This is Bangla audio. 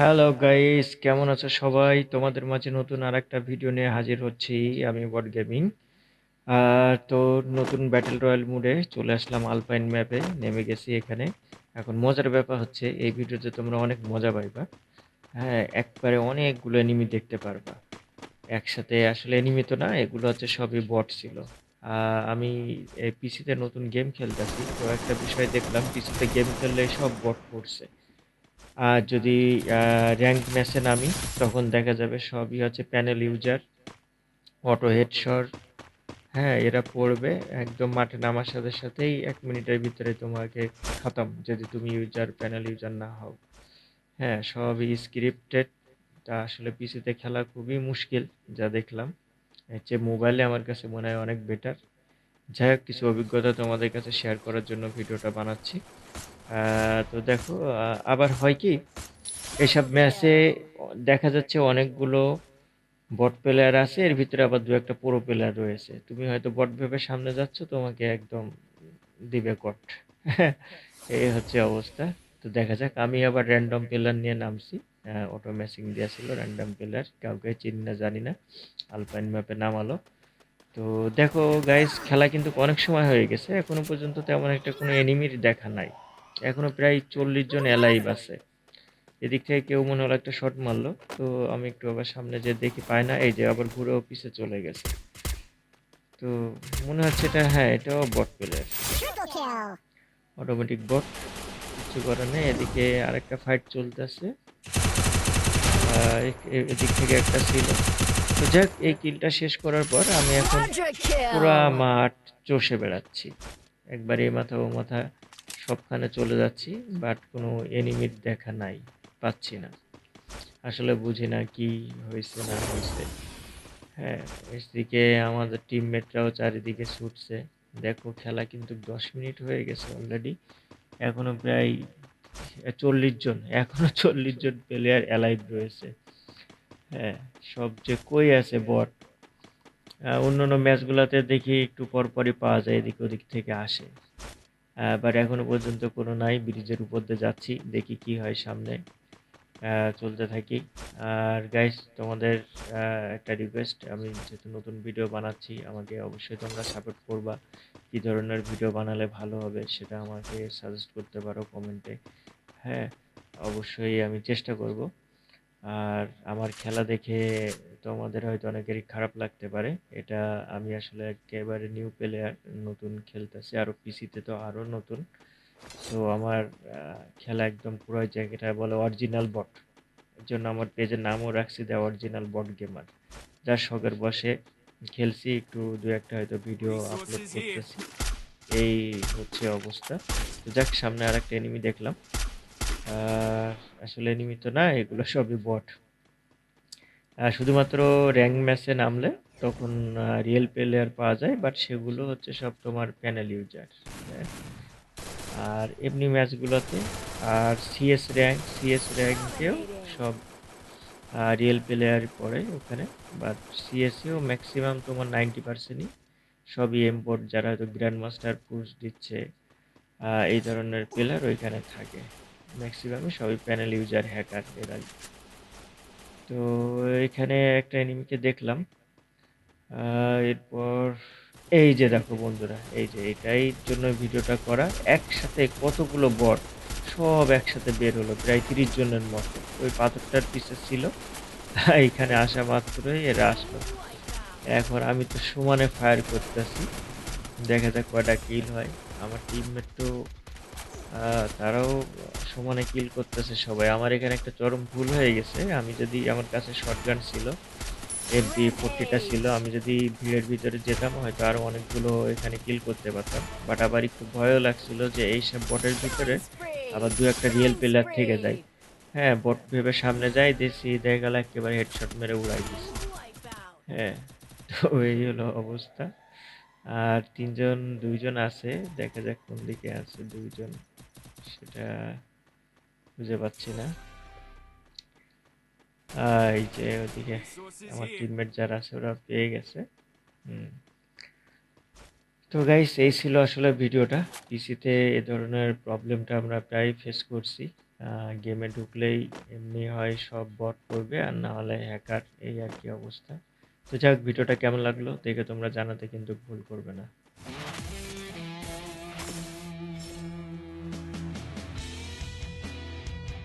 হ্যালো গাইস কেমন আছো সবাই? তোমাদের মাঝে নতুন আর একটা ভিডিও নিয়ে হাজির হচ্ছি আমি বট গেমিং। আর তো নতুন ব্যাটেল রয়্যাল মুডে চলে আসলাম আলপাইন ম্যাপে নেমে গেছি এখানে। এখন মজার ব্যাপার হচ্ছে, এই ভিডিওতে তোমরা অনেক মজা পাইবা। হ্যাঁ একবারে অনেকগুলো এনিমি দেখতে পারবা। একসাথে আসলে এনিমি তো না, এগুলো হচ্ছে সবই বট ছিল। আমি পিসিতে নতুন গেম খেলতেছি, তো একটা বিষয় দেখলাম পিসিতে গেম খেললে সব বট পড়ছে। আর যদি র্যাঙ্ক ম্যাচে নামি, তখন দেখা যাবে সবই হচ্ছে প্যানেল ইউজার অটো হেডশর হ্যাঁ এরা পড়বে একদম মাঠে নামার সাথে সাথেই এক মিনিটের ভিতরে তোমাকে খতম, যদি তুমি ইউজার প্যানেল ইউজার না হও। হ্যাঁ সবই স্ক্রিপ্টেড তা আসলে পিসিতে খেলা খুবই মুশকিল, যা দেখলাম। চেয়ে মোবাইলে আমার কাছে মনে হয় অনেক বেটার যাই হোক, কিছু অভিজ্ঞতা তোমাদের কাছে শেয়ার করার জন্য ভিডিওটা বানাচ্ছি। তো দেখো আবার হয় কি, এসব ম্যাচে দেখা যাচ্ছে অনেকগুলো বট প্লেয়ার আছে, এর ভিতরে আবার দু একটা পুরো প্লেয়ার রয়েছে। তুমি হয়তো বট ভেবে সামনে যাচ্ছ, তোমাকে একদম দিবে কট এই হচ্ছে অবস্থা। তো দেখা যাক, আমি আবার র্যান্ডম প্লেয়ার নিয়ে নামছি। অটো ম্যাচিং দেওয়া ছিল র্যান্ডম প্লেয়ার কাউকে চিনি না, জানি না। আলপাইন ম্যাপে নামালো। তো দেখো গাইস খেলা কিন্তু অনেক সময় হয়ে গেছে। এখনও পর্যন্ত তেমন একটা কোনো এনিমির দেখা নাই। এখনও প্রায় চল্লিশ জন এলাইভ আছে। এদিক থেকে কেউ মনে হলো একটা শট মারলো, তো আমি একটু আবার সামনে যে দেখি, পাই না, এই যে আবার ঘুরে অফিসে চলে গেছে। তো মনে হচ্ছে এটা হ্যাঁ এটাও বট প্লেয়ার অটোমেটিক বট কিছু করার নেই, এদিকে আরেকটা ফাইট চলতেছে। এদিক থেকে একটা ছিল। তো যাক, এই কিলটা শেষ করার পর আমি এখন পুরা মাঠ চষে বেড়াচ্ছি। একবার মাথা ও মাথা সবখানে চলে যাচ্ছি বাট কোনো এনিমির দেখা নাই পাচ্ছি না। আসলে বুঝি না কি হয়েছে না হয়েছে। হ্যাঁ এদিকে আমাদের টিমমেটরাও চারিদিকে ছুটছে। দেখো খেলা কিন্তু দশ মিনিট হয়ে গেছে অলরেডি এখনও প্রায় চল্লিশ জন এখনও চল্লিশ জন প্লেয়ার অ্যালাইভ রয়েছে। হ্যাঁ সব যে কই আছে বট আহ, অন্যান্য ম্যাচগুলোতে দেখি একটু পরপরই পাওয়া যায় এদিক ওদিক থেকে আসে। বাট এখনও পর্যন্ত কোনো নাই, ব্রিজের উপর দিয়ে যাচ্ছি, দেখি কি হয় সামনে চলতে থাকি। আর গাইস তোমাদের একটা রিকোয়েস্ট আমি যেহেতু নতুন ভিডিও বানাচ্ছি, আমাকে অবশ্যই তোমরা সাপোর্ট করবা। কী ধরনের ভিডিও বানালে ভালো হবে সেটা আমাকে সাজেস্ট করতে পারো কমেন্টে হ্যাঁ অবশ্যই আমি চেষ্টা করব। আর আমার খেলা দেখে তোমাদের হয়তো অনেকেরই খারাপ লাগতে পারে। এটা আমি আসলে একেবারে নিউ প্লেয়ার নতুন খেলতেছি আরও পিসিতে তো আরও নতুন। তো আমার খেলা একদম পুরো জায়গাটা বলে অরিজিনাল বট এর জন্য আমার পেজের নামও রাখছি দ্য অরিজিনাল বট গেমার যার শখের বসে খেলছি, একটু দু একটা হয়তো ভিডিও আপলোড করতেছি। এই হচ্ছে অবস্থা। যাক, সামনে আর একটা এনিমি দেখলাম। আসলে এনিমি তো না, এগুলো সবই বট শুধুমাত্র র্যাঙ্ক ম্যাচে নামলে তখন রিয়েল প্লেয়ার পাওয়া যায় বাট সেগুলো হচ্ছে সব তোমার প্যানেল ইউজার আর এমনি ম্যাচগুলোতে, আর সিএস র্যাঙ্ক সিএস র্যাঙ্কেও সব রিয়েল প্লেয়ার পড়ে ওখানে বাট সিএসেও ম্যাক্সিমাম তোমার নাইনটি পার্সেন্টই সবই এমপোর্ট যারা হয়তো গ্র্যান্ড মাস্টার পুরুষ দিচ্ছে এই ধরনের প্লেয়ার ওইখানে থাকে। ম্যাক্সিমামই সবই প্যানেল ইউজার হ্যাকার এরা তো এখানে একটা এনিমিকে দেখলাম। এরপর এই যে দেখো বন্ধুরা, এই যে এটাই জন্য ভিডিওটা করা। একসাথে কতগুলো বট সব একসাথে বের হলো, প্রায় তিরিশ জনের মতো। ওই পাথরটার পিছে ছিল। এইখানে আসা মাত্রই এরা আসলো। এখন আমি তো সমানে ফায়ার করতেছি। দেখা যাক কয়টা কিল হয়। আমার টিমমেট তো তারাও সমানে কিল করতেছে সবাই। আমার এখানে একটা চরম ভুল হয়ে গেছে। আমি যদি আমার কাছে শটগান ছিল এমপি ফোরটিটা ছিল, আমি যদি ভিড়ের ভিতরে যেতাম, হয়তো আরও অনেকগুলো এখানে কিল করতে পারতাম। বাট আবার একটু ভয়ও লাগছিল যে এই সব বটের ভিতরে আবার দু একটা রিয়েল প্লেয়ার থেকে যায়। হ্যাঁ বট ভেবে সামনে যাই দেখছি দেখা গেল একেবারে হেডশট মেরে উড়াই দিছি। হ্যাঁ তো এই হলো অবস্থা। আর তিনজন, দুইজন আছে, দেখা যাক কোন দিকে আছে দুইজন। সেটা বুঝে পাচ্ছি না। এই যে ওদিকে আমার টিমমেট যারা আছে, ওরা পেয়ে গেছে। তো গাইস এই ছিল আসলে ভিডিওটা। পিসিতে এ ধরনের প্রবলেমটা আমরা প্রায় ফেস করছি। গেমে ঢুকলেই এমনি হয় সব বট পড়বে আর না হলে হ্যাকার এই আরকি অবস্থা। তো যাই হোক ভিডিওটা কেমন লাগল, দেখে তোমরা জানাতে কিন্তু ভুল করবে না।